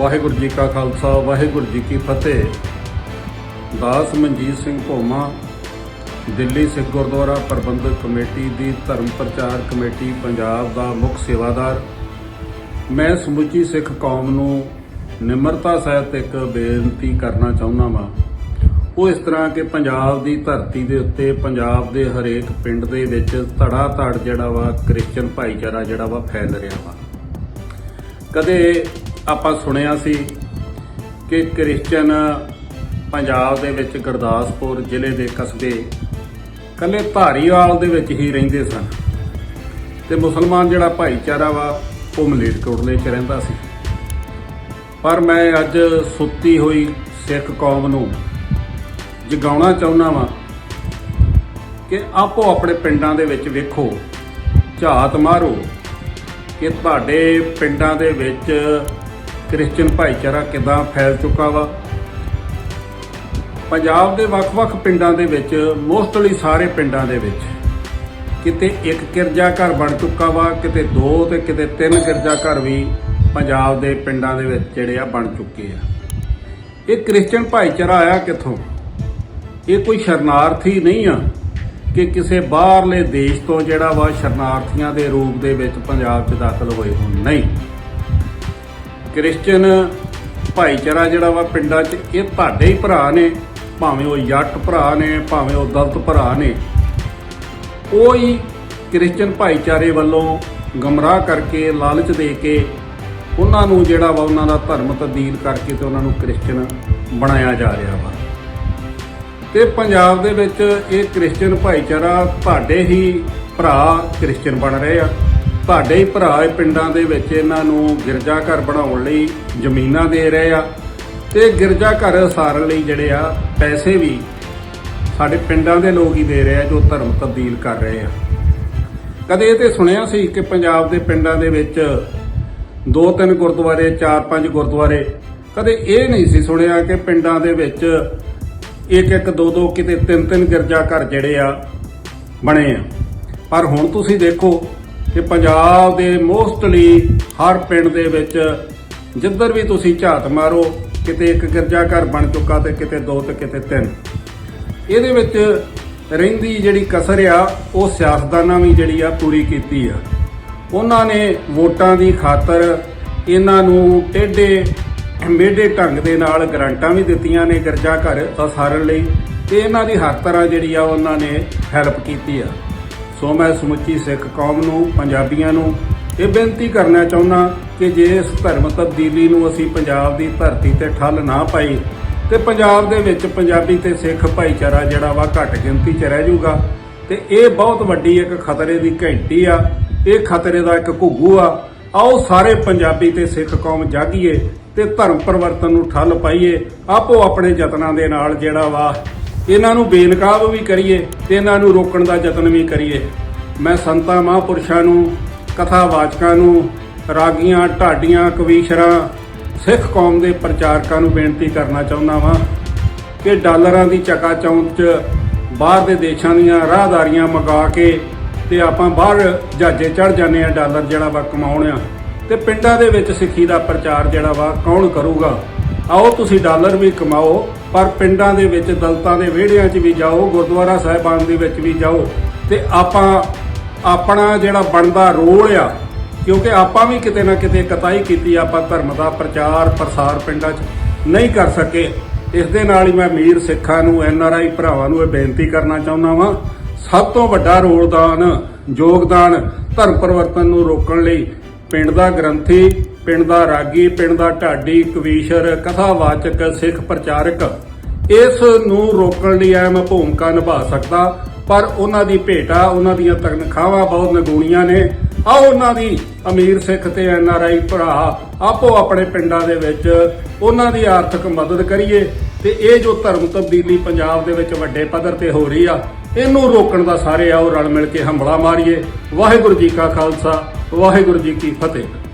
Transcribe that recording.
ਵਾਹਿਗੁਰੂ ਜੀ ਕਾ ਖਾਲਸਾ, ਵਾਹਿਗੁਰੂ ਜੀ ਕੀ ਫਤਿਹ। ਦਾਸ ਮਨਜੀਤ ਸਿੰਘ ਭੋਮਾ, ਦਿੱਲੀ ਸਿੱਖ ਗੁਰਦੁਆਰਾ ਪ੍ਰਬੰਧਕ ਕਮੇਟੀ ਦੀ ਧਰਮ ਪ੍ਰਚਾਰ ਕਮੇਟੀ, ਪੰਜਾਬ ਦਾ ਮੁੱਖ ਸੇਵਾਦਾਰ। ਮੈਂ ਸਮੁੱਚੀ ਸਿੱਖ ਕੌਮ ਨੂੰ ਨਿਮਰਤਾ ਸਹਿਤ ਇੱਕ ਬੇਨਤੀ ਕਰਨਾ ਚਾਹੁੰਦਾ ਵਾਂ। ਉਹ ਇਸ ਤਰ੍ਹਾਂ ਕਿ ਪੰਜਾਬ ਦੀ ਧਰਤੀ ਦੇ ਉੱਤੇ, ਪੰਜਾਬ ਦੇ ਹਰੇਕ ਪਿੰਡ ਦੇ ਵਿੱਚ ਧੜਾ ਧੜ ਜਿਹੜਾ ਵਾ ਕ੍ਰਿਸਚੀਅਨ ਭਾਈਚਾਰਾ ਜਿਹੜਾ ਵਾ ਫੈਲ ਰਿਹਾ ਵਾ। ਕਦੇ ਆਪਾਂ ਸੁਣਿਆ ਸੀ ਕਿ ਕ੍ਰਿਸਚਨ ਪੰਜਾਬ ਦੇ ਵਿੱਚ ਗੁਰਦਾਸਪੁਰ ਜ਼ਿਲ੍ਹੇ ਦੇ ਕਸਬੇ ਕੱਲੇ ਧਾਰੀਵਾਲ ਦੇ ਵਿੱਚ ਹੀ ਰਹਿੰਦੇ ਸਨ ਤੇ ਮੁਸਲਮਾਨ ਜਿਹੜਾ ਭਾਈਚਾਰਾ ਵਾ, ਉਹ ਮਲੇਰਕੋਟਲੇ 'ਚ ਰਹਿੰਦਾ ਸੀ। ਪਰ ਮੈਂ ਅੱਜ ਸੁੱਤੀ ਹੋਈ ਸਿੱਖ ਕੌਮ ਨੂੰ ਜਗਾਉਣਾ ਚਾਹੁੰਦਾ ਵਾਂ ਕਿ ਆਪੋ ਆਪਣੇ ਪਿੰਡਾਂ ਦੇ ਵਿੱਚ ਵੇਖੋ, ਝਾਤ ਮਾਰੋ ਕਿ ਤੁਹਾਡੇ ਪਿੰਡਾਂ ਦੇ ਵਿੱਚ ਕ੍ਰਿਸਚੀਅਨ ਭਾਈਚਾਰਾ ਕਿਦਾਂ ਫੈਲ ਚੁੱਕਾ ਵਾ? ਪੰਜਾਬ ਦੇ ਵੱਖ-ਵੱਖ ਪਿੰਡਾਂ ਦੇ ਵਿੱਚ, ਮੋਸਟਲੀ ਸਾਰੇ ਪਿੰਡਾਂ ਦੇ ਵਿੱਚ, ਕਿਤੇ ਇੱਕ ਗਿਰਜਾ ਘਰ ਬਣ ਚੁੱਕਾ ਵਾ, ਕਿਤੇ ਦੋ ਤੇ ਕਿਤੇ ਤਿੰਨ ਗਿਰਜਾ ਘਰ ਵੀ ਪੰਜਾਬ ਦੇ ਪਿੰਡਾਂ ਦੇ ਵਿੱਚ ਜਿਹੜੇ ਆ ਬਣ ਚੁੱਕੇ ਆ। ਇਹ ਕ੍ਰਿਸਚੀਅਨ ਭਾਈਚਾਰਾ ਆਇਆ ਕਿੱਥੋਂ? ਇਹ ਕੋਈ ਸ਼ਰਨਾਰਥੀ ਨਹੀਂ ਆ ਕਿ ਕਿਸੇ ਬਾਹਰਲੇ ਦੇਸ਼ ਤੋਂ ਜਿਹੜਾ ਵਾ ਸ਼ਰਨਾਰਥੀਆਂ ਦੇ ਰੂਪ ਦੇ ਵਿੱਚ ਪੰਜਾਬ 'ਚ ਦਾਖਲ ਹੋਏ ਹੋਣ। ਨਹੀਂ। ਕ੍ਰਿਸਚਨ ਭਾਈਚਾਰਾ ਜਿਹੜਾ ਵਾ ਪਿੰਡਾਂ 'ਚ, ਇਹ ਤੁਹਾਡੇ ਹੀ ਭਰਾ ਨੇ, ਭਾਵੇਂ ਉਹ ਜੱਟ ਭਰਾ ਨੇ, ਭਾਵੇਂ ਉਹ ਦਲਤ ਭਰਾ ਨੇ। ਉਹ ਹੀ ਕ੍ਰਿਸਚਨ ਭਾਈਚਾਰੇ ਵੱਲੋਂ ਗਮਰਾਹ ਕਰਕੇ, ਲਾਲਚ ਦੇ ਕੇ ਉਹਨਾਂ ਨੂੰ ਜਿਹੜਾ ਵਾ ਉਹਨਾਂ ਦਾ ਧਰਮ ਤਬਦੀਲ ਕਰਕੇ ਤੇ ਉਹਨਾਂ ਨੂੰ ਕ੍ਰਿਸਚਨ ਬਣਾਇਆ ਜਾ ਰਿਹਾ ਵਾ। ਤੇ ਪੰਜਾਬ ਦੇ ਵਿੱਚ ਇਹ ਕ੍ਰਿਸਚਨ ਭਾਈਚਾਰਾ ਤੁਹਾਡੇ ਹੀ ਭਰਾ ਕ੍ਰਿਸਚਨ ਬਣ ਰਹੇ ਆ। ਤੁਹਾਡੇ ਹੀ ਭਰਾ ਪਿੰਡਾਂ ਦੇ ਵਿੱਚ ਇਹਨਾਂ ਨੂੰ ਗਿਰਜਾ ਘਰ ਬਣਾਉਣ ਲਈ ਜ਼ਮੀਨਾਂ ਦੇ ਰਹੇ ਆ ਤੇ ਗਿਰਜਾ ਘਰ ਸਾਰਨ ਲਈ ਜਿਹੜੇ ਆ ਪੈਸੇ ਵੀ ਸਾਡੇ ਪਿੰਡਾਂ ਦੇ ਲੋਕ ਹੀ ਦੇ ਰਹੇ ਆ ਜੋ ਧਰਮ ਤਬਦੀਲ ਕਰ ਰਹੇ ਆ। ਕਦੇ ਇਹ ਤੇ ਸੁਣਿਆ ਸੀ ਕਿ ਪੰਜਾਬ ਦੇ ਪਿੰਡਾਂ ਦੇ ਵਿੱਚ ਦੋ ਤਿੰਨ ਗੁਰਦੁਆਰੇ, ਚਾਰ ਪੰਜ ਗੁਰਦੁਆਰੇ, ਕਦੇ ਇਹ ਨਹੀਂ ਸੀ ਸੁਣਿਆ ਕਿ ਪਿੰਡਾਂ ਦੇ ਵਿੱਚ ਇੱਕ ਇੱਕ ਦੋ ਦੋ ਕਿਤੇ ਤਿੰਨ ਤਿੰਨ ਗਿਰਜਾ ਘਰ ਜਿਹੜੇ ਆ ਬਣੇ ਆ। ਪਰ ਹੁਣ ਤੁਸੀਂ ਦੇਖੋ ਕਿ ਪੰਜਾਬ ਦੇ ਮੋਸਟਲੀ ਹਰ ਪਿੰਡ ਦੇ ਵਿੱਚ ਜਿੱਧਰ ਵੀ ਤੁਸੀਂ ਝਾਤ ਮਾਰੋ, ਕਿਤੇ ਇੱਕ ਗਿਰਜਾ ਘਰ ਬਣ ਚੁੱਕਾ ਤੇ ਕਿਤੇ ਦੋ ਤੇ ਕਿਤੇ ਤਿੰਨ। ਇਹਦੇ ਵਿੱਚ ਰਹਿੰਦੀ ਜਿਹੜੀ ਕਸਰ ਆ, ਉਹ ਸਿਆਸਤਦਾਨਾਂ ਵੀ ਜਿਹੜੀ ਆ ਪੂਰੀ ਕੀਤੀ ਆ। ਉਹਨਾਂ ਨੇ ਵੋਟਾਂ ਦੀ ਖਾਤਰ ਇਹਨਾਂ ਨੂੰ ਟੇਢੇ, ਮੇਢੇ ਢੰਗ ਦੇ ਨਾਲ ਗਰੰਟਾਂ ਵੀ ਦਿੱਤੀਆਂ ਨੇ ਗਿਰਜਾ ਘਰ ਸਾਰਨ ਲਈ ਤੇ ਇਹਨਾਂ ਦੀ ਹਰ ਤਰ੍ਹਾਂ ਜਿਹੜੀ ਆ ਉਹਨਾਂ ਨੇ ਹੈਲਪ ਕੀਤੀ ਆ। ਸੋ ਮੈਂ ਸਮੁੱਚੀ ਸਿੱਖ ਕੌਮ ਨੂੰ, ਪੰਜਾਬੀਆਂ ਨੂੰ ਇਹ ਬੇਨਤੀ ਕਰਨਾ ਚਾਹੁੰਦਾ ਕਿ ਜੇ ਇਸ ਧਰਮ ਤਬਦੀਲੀ ਨੂੰ ਅਸੀਂ ਪੰਜਾਬ ਦੀ ਧਰਤੀ ਤੇ ਠੱਲ ਨਾ ਪਾਈ, ਤੇ ਪੰਜਾਬ ਦੇ ਵਿੱਚ ਪੰਜਾਬੀ ਤੇ ਸਿੱਖ ਭਾਈਚਾਰਾ ਜਿਹੜਾ ਵਾ ਘੱਟ ਗਿਣਤੀ 'ਚ ਰਹਿ ਜਾਊਗਾ, ਤੇ ਇਹ ਬਹੁਤ ਵੱਡੀ ਇੱਕ ਖਤਰੇ ਦੀ ਘੰਟੀ ਆ, ਇਹ ਖਤਰੇ ਦਾ ਇੱਕ ਘੁੱਗੂ ਆ। ਆਓ ਸਾਰੇ ਪੰਜਾਬੀ ਤੇ ਸਿੱਖ ਕੌਮ ਜਾਗੀਏ ਤੇ ਧਰਮ ਪਰਿਵਰਤਨ ਨੂੰ ਠੱਲ ਪਾਈਏ, ਆਪੋ ਆਪਣੇ ਯਤਨਾਂ ਦੇ ਨਾਲ ਜਿਹੜਾ ਵਾ ਇਹਨਾਂ ਨੂੰ ਬੇਨਕਾਬ ਵੀ ਕਰੀਏ ਤੇ ਇਹਨਾਂ ਨੂੰ ਰੋਕਣ ਦਾ ਯਤਨ ਵੀ ਕਰੀਏ। ਮੈਂ ਸੰਤਾਂ, ਮਹਾਂਪੁਰਸ਼ਾਂ ਨੂੰ, ਕਥਾਵਾਚਕਾਂ ਨੂੰ, ਰਾਗੀਆਂ, ਢਾਡੀਆਂ, ਕਵੀਸ਼ਰਾਂ, ਸਿੱਖ ਕੌਮ ਦੇ ਪ੍ਰਚਾਰਕਾਂ ਨੂੰ ਬੇਨਤੀ ਕਰਨਾ ਚਾਹੁੰਦਾ ਵਾਂ ਕਿ ਡਾਲਰਾਂ ਦੀ ਚਕਾ ਚੌਂਕ 'ਚ ਬਾਹਰ ਦੇ ਦੇਸ਼ਾਂ ਦੀਆਂ ਰਾਹਦਾਰੀਆਂ ਮੰਗਾ ਕੇ ਤੇ ਆਪਾਂ ਬਾਹਰ ਜਹਾਜ਼ੇ ਚੜ ਜਾਂਦੇ ਆ ਡਾਲਰ ਜਿਹੜਾ ਵਾ ਕਮਾਉਣ ਆ। ਤੇ ਪਿੰਡਾਂ ਦੇ ਵਿੱਚ ਸਿੱਖੀ ਦਾ ਪ੍ਰਚਾਰ ਜਿਹੜਾ ਵਾ ਕੌਣ ਕਰੂਗਾ? ਆਓ ਤੁਸੀਂ ਡਾਲਰ ਵੀ ਕਮਾਓ, ਪਰ ਪਿੰਡਾਂ ਦੇ ਵਿੱਚ, ਦਲਤਾਂ ਦੇ ਵਿਹੜਿਆਂ 'ਚ ਵੀ ਜਾਓ, ਗੁਰਦੁਆਰਾ ਸਾਹਿਬਾਨ ਦੇ ਵਿੱਚ ਵੀ ਜਾਓ। ਤੇ ਆਪਾਂ, ਆਪਣਾ ਜਿਹੜਾ ਬਣਦਾ ਰੋਲ ਆ, ਕਿਉਂਕਿ ਆਪਾਂ ਵੀ ਕਿਤੇ ਨਾ ਕਿਤੇ ਕਤਾਈ ਕੀਤੀ ਆਪਾਂ ਧਰਮ ਦਾ ਪ੍ਰਚਾਰ ਪ੍ਰਸਾਰ ਪਿੰਡਾਂ 'ਚ ਨਹੀਂ ਕਰ ਸਕੇ। ਇਸ ਦੇ ਨਾਲ ਹੀ ਮੈਂ ਅਮੀਰ ਸਿੱਖਾਂ ਨੂੰ, ਐਨ ਆਰ ਆਈ ਭਰਾਵਾਂ ਨੂੰ ਇਹ ਬੇਨਤੀ ਕਰਨਾ ਚਾਹੁੰਦਾ ਵਾਂ, ਸਭ ਤੋਂ ਵੱਡਾ ਰੋਲਦਾਨ, ਯੋਗਦਾਨ ਧਰਮ ਪਰਿਵਰਤਨ ਨੂੰ ਰੋਕਣ ਲਈ ਪਿੰਡ ਦਾ ਗ੍ਰੰਥੀ ਪਿੰਡ ਦਾ ਰਾਗੀ, ਪਿੰਡ ਦਾ ਢਾਡੀ, ਕਵੀਸ਼ਰ, ਕਥਾਵਾਚਕ, ਸਿੱਖ ਪ੍ਰਚਾਰਕ, ਇਸ ਨੂੰ ਰੋਕਣ ਲਈ ਅਹਿਮ ਭੂਮਿਕਾ ਨਿਭਾ ਸਕਦਾ, ਪਰ ਉਹਨਾਂ ਦੀ ਭੇਟਾ, ਉਹਨਾਂ ਦੀਆਂ ਤਨਖਾਹਾਂ ਬਹੁਤ ਨਗੂਣੀਆਂ ਨੇ। ਆਓ ਉਹਨਾਂ ਦੀ ਅਮੀਰ ਸਿੱਖ ਤੇ ਐਨ ਆਰ ਆਈ ਭਰਾ ਆਪੋ ਆਪਣੇ ਪਿੰਡਾਂ ਦੇ ਵਿੱਚ ਉਹਨਾਂ ਦੀ ਆਰਥਿਕ ਮਦਦ ਕਰੀਏ ਤੇ ਇਹ ਜੋ ਧਰਮ ਤਬਦੀਲੀ ਪੰਜਾਬ ਦੇ ਵਿੱਚ ਵੱਡੇ ਪੱਧਰ ਤੇ ਹੋ ਰਹੀ ਆ, ਇਹਨੂੰ ਰੋਕਣ ਦਾ ਸਾਰੇ ਆਓ ਰਲ ਮਿਲ ਕੇ ਹੰਬਲਾ ਮਾਰੀਏ। ਵਾਹਿਗੁਰੂ ਜੀ ਕਾ ਖਾਲਸਾ, ਵਾਹਿਗੁਰੂ ਜੀ ਕੀ ਫਤਿਹ।